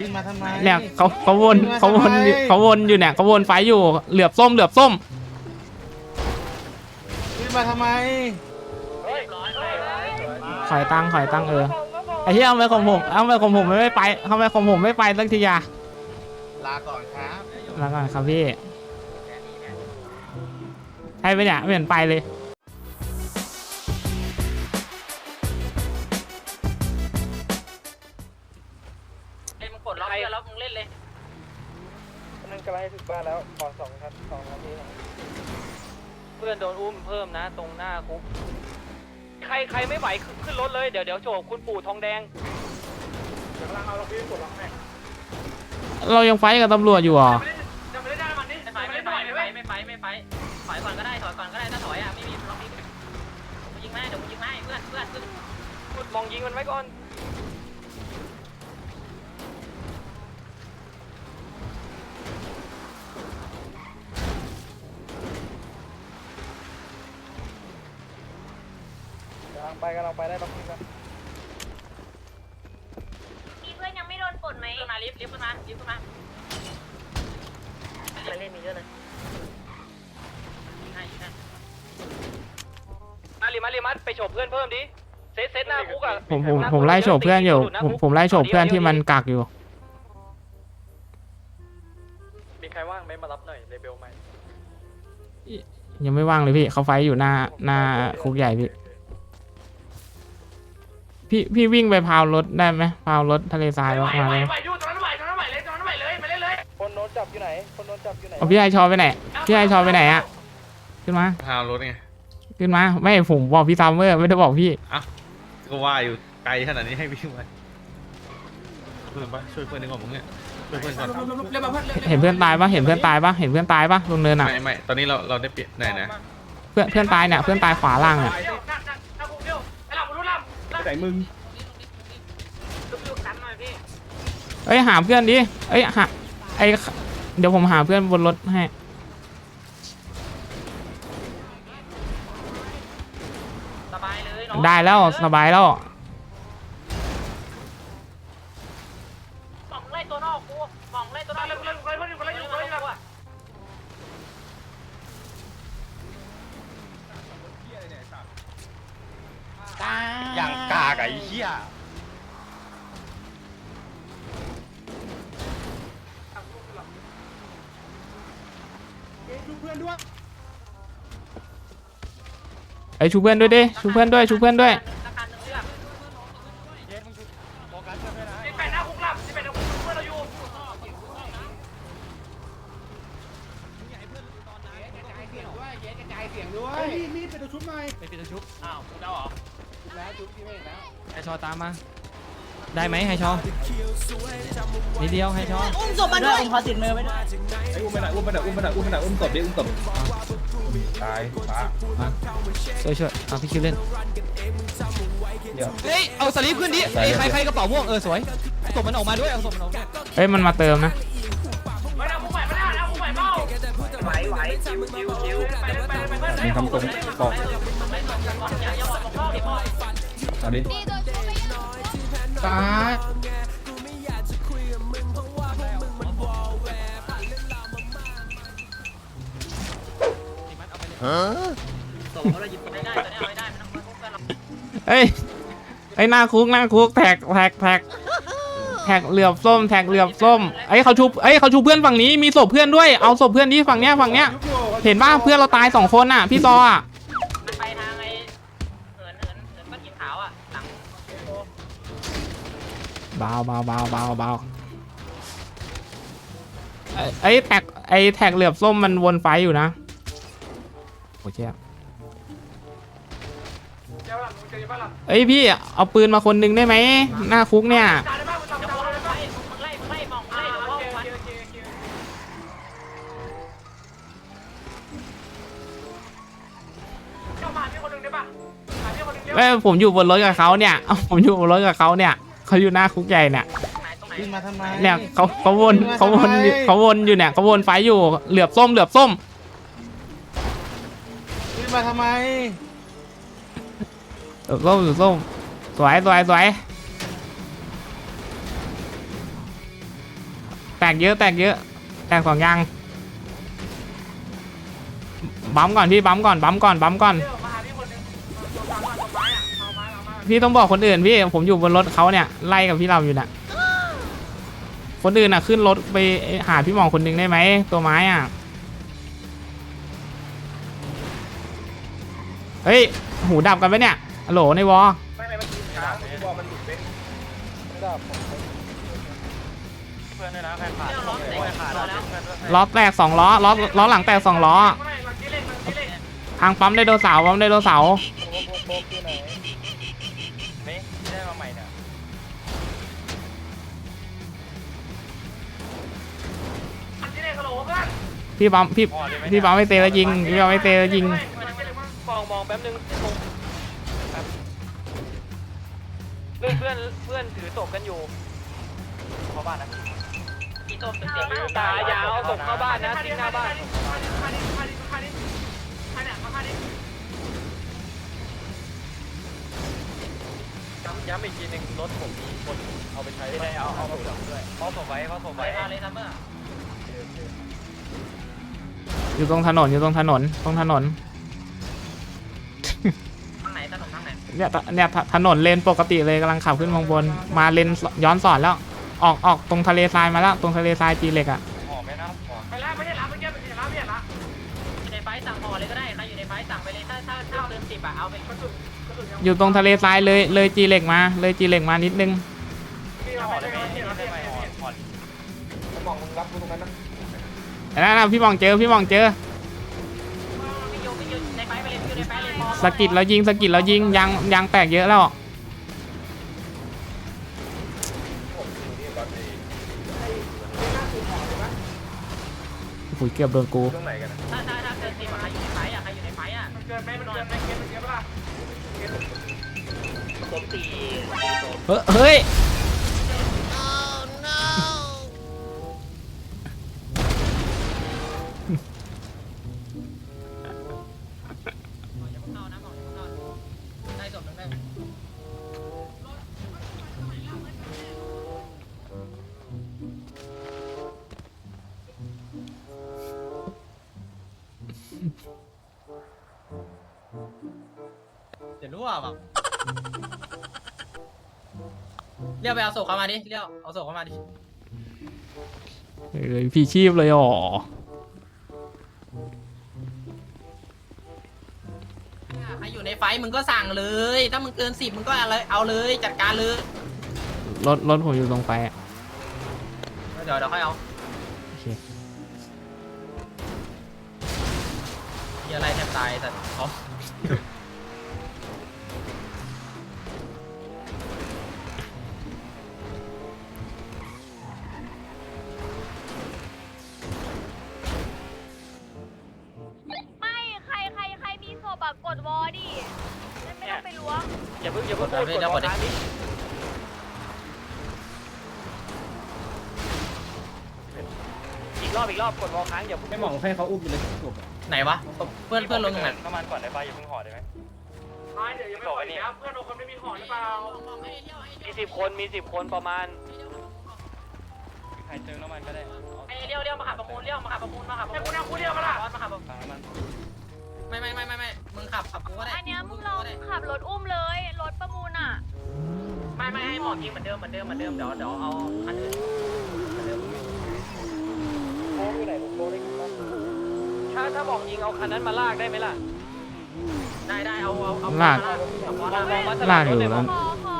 ขึ้นมาทำไมเนี่ยเขาเขาวนเขาวนอยู่เขาวนอยู่เนี่ยเขาวนไฟอยู่เหลือบส้มเหลือบส้มขึ้นมาทำไมขอยตังค์ขอยตังค์เออไอ้ที่เอาไปของผมเอาไปของผมไม่ไปเอาไปของผมไม่ไปสักทีอะลาก่อนครับแล้วกันครับพี่ใช่ไหมเนี่ยไม่เห็นไปเลย บ้านแล้วขอสองครับสองนาทีเพื่อนโดนอุ้มเพิ่มนะ ตรงหน้าคุก ใครใครไม่ไหวขึ้นขึ้นรถเลย เดี๋ยวเดี๋ยวโจกคุณปู่ทองแดงเรายังไฟท์กับตำรวจอยู่เหรอไม่ไฟไม่ไฟไม่ไฟไม่ไฟไม่ไฟถอยก่อนก็ได้ถอยก่อนก็ได้ถ้าถอยอะไม่มีล็อกนี้กูยิงแม่เดี๋ยวกูยิงแม่เพื่อนเพื่อนเพื่อนพูดมองยิงมันไว้ก่อน ลังไปกำลังไปได้ปักนึงนะมีเพื่อนยังไม่โดนกดไหมขึ้นมาลิฟต์ลิฟต์ขึ้นมาลิฟต์ขึ้นมาเล่นมีเยอะเลยยิงให้ยิงให้มาริมัสริมัสไปโฉบเพื่อนเพิ่มดิเซตเซตหน้าคุกอะผมผมผมไล่โฉบเพื่อนอยู่ ผมผมไล่โฉบเพื่อนที่มันกักอยู่ มีใครว่างไหมมารับหน่อยเลเบลไหมยังไม่ว่างเลยพี่เขาไฟท์อยู่หน้าหน้าคุกใหญ่พี่ พี่พี่วิ่งไปพาวรถได้ไหมพาวรถทะเลทรายมาเลยคนโดนจับอยู่ไหน คนโดนจับอยู่ไหนเอาพี่ไอชอไปไหนพี่ไอชอไปไหนอะขึ้นมาพาวรถไงขึ้นมาไม่ผมบอกพี่ซัมเมอร์ไม่ได้บอกพี่ก็ว่าอยู่ไกลขนาดนี้ให้วิ่งไปเพื่อนปะช่วยเพื่อนดีกว่ามึงเนี่ยช่วยเพื่อนก่อนเห็นเพื่อนตายปะเห็นเพื่อนตายปะเห็นเพื่อนตายปะลงเนินอะไม่ไม่ตอนนี้เราเราได้เปลี่ยนไหนนะเพื่อนเพื่อนตายเนี่ยเพื่อนตายขวาล่างอะ ใส่มึงเอ้ยหาเพื่อนดิเอ้ยหาไอเดี๋ยวผมหาเพื่อนบนรถให้สบายเลยเนาะได้แล้วสบายแล้ว ไอยชูเพื่อนด้วยดิชูเพื่อนด้วยชูเพื่อนด้วยอาการหนึ่งเรื่องไปหน้าคุกลับไปหน้าคุกเพื่อนเราอยู่ไฮชอตามมา ได้ไหมไฮชอนิดเดียวไฮชออุ้มศพมาด้วยขอติดมือไว้ด้วยอุ้มไปหน่อยอุ้มไปหน่อยอุ้มไปหน่อยอุ้มไปหน่อยอุ้มศพดิอุ้มศพตายป้าช่วยช่วยเอาพี่คิวเล่นเฮ้ยเอาสลิปขึ้นดิไอ้ใครใครกระเป๋าม่วงเออสวยศพมันออกมาด้วยเอาศพมันออกมาเอ้ยมันมาเติมนะไปหน้าคุกใหม่ไปหน้าคุกใหม่เมาไหวไหวคิวคิวคิวไปเลยไปเลยไปเลยมึงทำตรงบอกอย่าอย่าบอกพ่อดิพ่อเอาดิตายส่งเขาเลยหยิบไม่ได้ตัวนี้เอาไม่ได้มัน ต้องคุกกันหรอกเอ้ยไอยหน้าคุกหน้าคุกแท็กแท็กแท็กแท็กเหลือบส้มแท็กเหลือบส้มไอยเขาชูเอ้เขาชูเพื่อนฝั่งนี้มีศพเพื่อนด้วยเอาศพเพื่อนที่ฝั่งเนี้ยฝั่งเนี้ย เห็นป่ะเพื่อนเราตายสองคนอะพี่ซออะ เบาเบาเบาเบาเบาไอ้ไอ้แท็กไอ้แท็กเหลือบส้มมันวนไฟอยู่นะโอ้เชี่ยเอ้ยพี่เอาปืนมาคนหนึงได้ไหมหน้าคุกเนี่ยจะมองไล่มึงไล่มึงไล่มองไล่เดี๋ยวพ่อฟันเอ้ยผมอยู่บนรถกับเขาเนี่ยเอ้าผมอยู่บนรถกับเขาเนี่ย เขาอยู่หน้าคุกใหญ่เนี่ยตรงไหนตรงไหนขึ้นมาทำไมเนี่ยเขาเขาวนเขาวนอยู่เขาวนอยู่เนี่ยเขาวนไฟอยู่เหลือบส้มเหลือบส้มขึ้นมามาทำไมเออส้มอยู่ส้มสวยสวยสวยแตกเยอะแตกเยอะแตกสองยางบัมก่อนพี่บัมก่อนบัมก่อนบัมก่อน พี่ต้องบอกคนอื่นพี่ผมอยู่บนรถเขาเนี่ยไล่กับพี่เราอยู่น่ะ คนอื่นน่ะขึ้นรถไปหาพี่หมองคนหนึ่งได้ไหมตัวไม้อะเฮ้ยหูดับกันไหมเนี่ยฮัลโหลในวอไม่ไม่มันช้างที่บอลมันหลุดเว้นเพื่อนด้วยนะใครขาดเรื่องล้อแตกขาดแล้วล้อแตกสองล้อล้อล้อหลังแตกสองล้อทางปั๊มไดโนเสาร์ปั๊มไดโนเสาร์ พี่ปั๊มพี่พี่ปั๊มไม่เตะแล้วยิงพี่ปั๊มไม่เตะแล้วยิงมองมองแป๊บนึงเพื่อนเพื่อนเพื่อนถือศพกันอยู่เข้าบ้านนะอีโต้ตึกเตาอย่าเอาศพเข้าบ้านนะทิ้งหน้าบ้านย้ำย้ำอีกทีหนึ่งรถผมมีคนเอาไปใช้ได้เอาเอาศพด้วยเอาศพไว้เอาศพไปไว้มาเลยซัมเมอ อยู่ตรงถนนอยู่ตรงถนนตรงถนนทางไหนถนนทางไหนเนี่ยถเนี่ยถถนนเลนปกติเลยกำลังขับขึ้นข้างบน มาเลนย้อนสอนแล้ว ออกออกตรงทะเลทรายมาแล้ว ตรงทะเลทรายจีเหล็กอะหอมไหมนะหอมอยู่ในไฟสั่งห่อเลยก็ได้ใครอยู่ในไฟสั่งไปเลยถ้าถ้าถ้าเกินสิบอะเอาไปอยู่ตรงทะเลทรายเลยเลยจีเหล็กมา เลยจีเหล็กมานิดนึงหอมได้ไหมได้ไหมหอมหอมผมมองมึงรับกูตรงนั้นนะ นั่นนะพี่มองเจอพี่มองเจอพี่โยพี่โยในไฟไปเลยพี่โยในไฟเลยพอสะกิดแล้วยิงสะกิดแล้วยิงยางยางแตกเยอะแล้วผมอยู่นี่บอลดีโอ้โหเกือบโดนกูตรงไหนกันนะถ้าถ้าถ้าเกิน รียกไปเอาศพเข้ามาดิเรียกเอาศพเข้ามาดิเอ้ยพี่ชีพเลยอ๋อใครอยู่ในไฟมึงก็สั่งเลย ถ้ามึงเกินสิบมึงก็เอาเลยเอาเลยจัดการเลย รถรถผมอยู่ตรงไฟอะเดี๋ยวเดี๋ยวค่อยเอาโอเคมีอะไรแทบตายแต่อ๋อไอย่าเพิ่งอย่าเพิ่งพูดกดร้านนี้อีกรอบอีกรอบกดวอลค้างอย่าเพิ่งไม่มองให้เขาอุ้มไปเลยจบไหนวะศพเพื่อนเพื่อนลงตรงไหนน้ำมันก่อนได้ป่ะอย่าเพิ่งห่อได้ไหมไม่เดี๋ยวยังไม่ปล่อยนะเพื่อนโดนคนไม่มีห่อหรือเปล่ามีสิบคนมีสิบคนประมาณใครเติมน้ำมันก็ได้ไอ้เลี้ยวเลี้ยวมาขับประมูลเลี้ยวมาขับประมูลมาขับประมูลให้กูเลี้ยวมาละมาขับประมูลน้ำมัน ไม่ไม่ไม่ไม่ไม่มึงขับขับกูก็ได้อันเนี้ยมึงลองขับรถอุ้มเลย รถประมูลอะไม่ไม่ให้หมอกินเหมือนเดิมเหมือนเดิมเหมือนเดิมเดี๋ยวเดี๋ยวเอาอันอื่นเหมือนเดิมโค้งอยู่ไหนผมโค้งได้กี่คันถ้าถ้าบอกยิงเอาคันนั้นมาลากได้ไหมล่ะได้ได้เอาเอาเอาลาก เอามองลากมองมาสลาลับกรอถยู่เลยแล้วขอขอ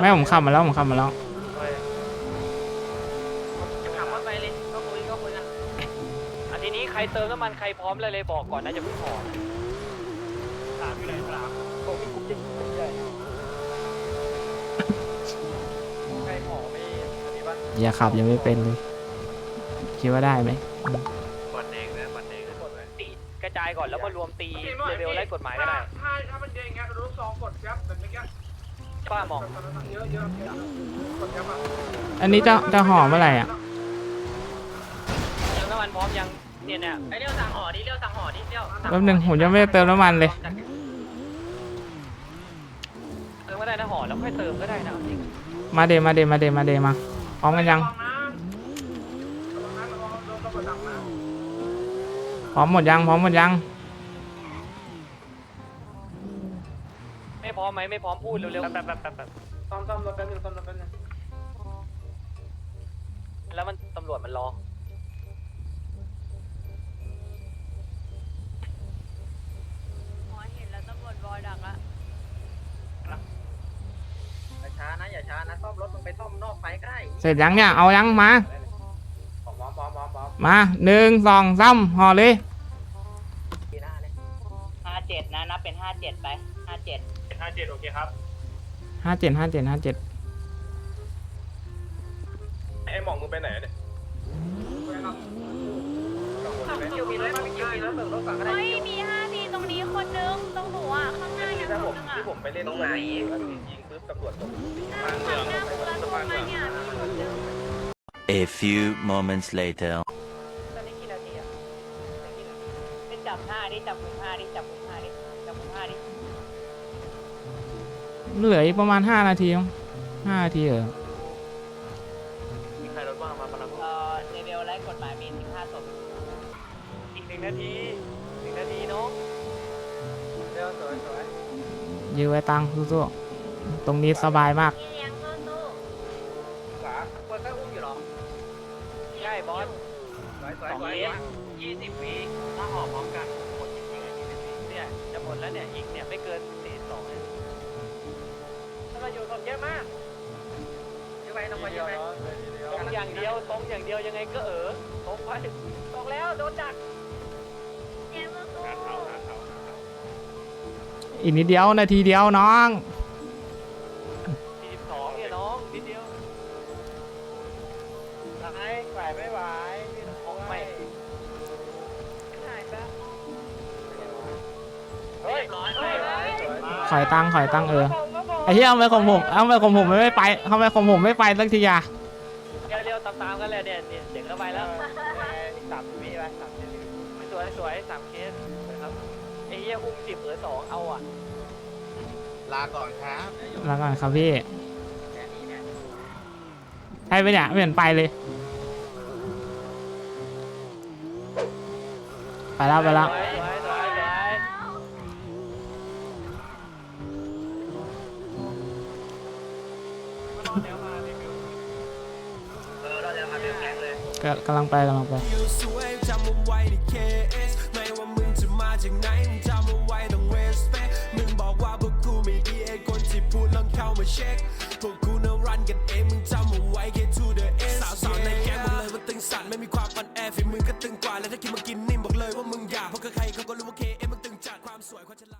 ไม่ผมขับมาแล้วผมขับมาแล้ว รเติมน้ำมันใครพร้อมเลยเลยบอกก่อนนะอย่าเพิ่งห่อถามอยู่ไหนถามผมมีกุ๊กจิ๊กใหญ่ใครห่อไม่อันนี้ปะอย่าขับยังไม่เป็นเลยคิดว่าได้ไหมบัตรแดงนะบัตรแดงกดไว้ตีกระจายก่อนแล้วมารวมตีเร็วๆไล่กฎหมายก็ได้ถ้าถ้ามันเด้งเงี้ยลูกซองกดยับแบบเมื่อกี้ป้ามองเยอะเยอะกดยับอะอันนี้จะจะห่อเมื่อไหร่อะเติมน้ำมันพร้อมยัง เนี่ยเนี่ยไอ้เลี้ยวสั่งห่อดิเลี้ยวสั่งห่อดิเลี้ยวแป๊บหนึงผมยังไม่ได้เติมน้ำมันเลย เติมก็ได้นะห่อแล้วค่อยเติมก็ได้นะจริงมาเดมาเดมาเดมาเดมาพร้อมกันยังพร้อมหมดยังพร้อมหมดยัง ไม่พร้อมไหมไม่พร้อมพูดเร็วๆแบบแบบแบบแบบซ่อมซ่อมรถแป๊บนึงซ่อมรถแป๊บนึงแล้วมันตำรวจมันรอ ดักละอย่าช้านะอย่าช้านะซ่อมรถมึงไปซ่อมนอกไฟก็ได้เสร็จยังเนี่ย เอายังมา พร้อมพร้อมพร้อมพร้อมมาหนึ่งสองสามห่อเลยห้าเจ็ดนะนับเป็นห้าเจ็ดไปห้าเจ็ดห้าเจ็ดโอเคครับห้าเจ็ดห้าเจ็ดห้าเจ็ดไอ้หม่องมึงไปไหนเนี่ยคิวมีรถมีคิวมีรถเบิกรถก่อนก็ได้เฮ้ยมีห้าทีตรงนี้ คนนึงตรงหนูอะข้างหน้ายังถ้าคผนมนึงอะที่ผมไปเล่นตรงไหนยิงปุ๊บตำรวจตกหน้าหน้าคุกแล้วลงมาเนี่ยมีคนนึง A few moments later. ตอนนี้กี่นาทีอะเป็นจับห้าดิจับมือห้าดิจับมือห้าดิจับมือห้าดิเหลืออีกประมาณห้านาทีมั้งห้านาทีเออมีใครรถว่างมาปะล่ะเอ่อเลเวลไร้กฎหมายมีสิบห้าศพอีกหนึ่งนาที ยื้อไว้ตังค์สู้ๆตรงนี้สบายมาก พี่เลี้ยงสู้ขวาควรก็อุ้มอยู่หรอใช่บอสสวยสวยสองสวยเมตรยี่สิบวิถ้าห่อพร้อมกันหมดจริงๆเนี่ยจะหมดแล้วเนี่ยอีกเนี่ยไม่เกินสี่สองเนี่ยถ้ามาอยู่ศพเยอะมากเยอะไปต้องไปเยอะไปตรงอย่างเดียวตรงอย่างเดียวยังไงก็เออตรงไปตกแล้วโดนดัก ๆเลี้ยงสู้ อีกนิดเดียวนาทีเดียวน้อง สี่สิบสองเนี่ยน้องนิดเดียวไหวไหวไม่ไหวพี่ต้องของไม่หายไปเฮ้ยร้อยเฮ้ยขอยตังค์ขอยตังค์เออไอ้ที่เอาไปของผมเอาไปของผมไม่ไปทำไมของผมไม่ไปสักทีอะเร็วๆตามๆกันเลยเนี่ยเนี่ยเด็กเข้าไปแล้วสามวิไปสามวิสวยสวยสามเคสสวยครับ ไอ้เหี้ยอุ้มสิบเออสองเอาอะลาก่อนครับแล้วก่อนครับพี่ใช่ไปเนี่ยไม่เห็นไปเลย ไปแล้วไปแล้วสวยสวยสวยสวยเออเราจะมาเรื่องแก๊งเลยก็กำลังไปกำลังไปอยู่สวยจำเอาไว้ใน KS ไม่ว่ามึง จากไหนมึงจำเอาไว้ต้องเวสเปมึงบอกว่าพวกกูไม่ดีไอ้คนที่พูดลองเข้ามาเช็คพวกกูน่ะรันกันเองมึงจำเอาไว้ K to the end สาวๆในแก๊งบอกเลยว่าตึงสั่นไม่มีความอ่อนแอฝีมือก็ตึงกว่า แล้วถ้าคิดมากินนิ่มบอกเลยว่ามึงอยากเพราะใครเขาก็รู้ว่า KS มันตึงจัดความสวยความฉลาด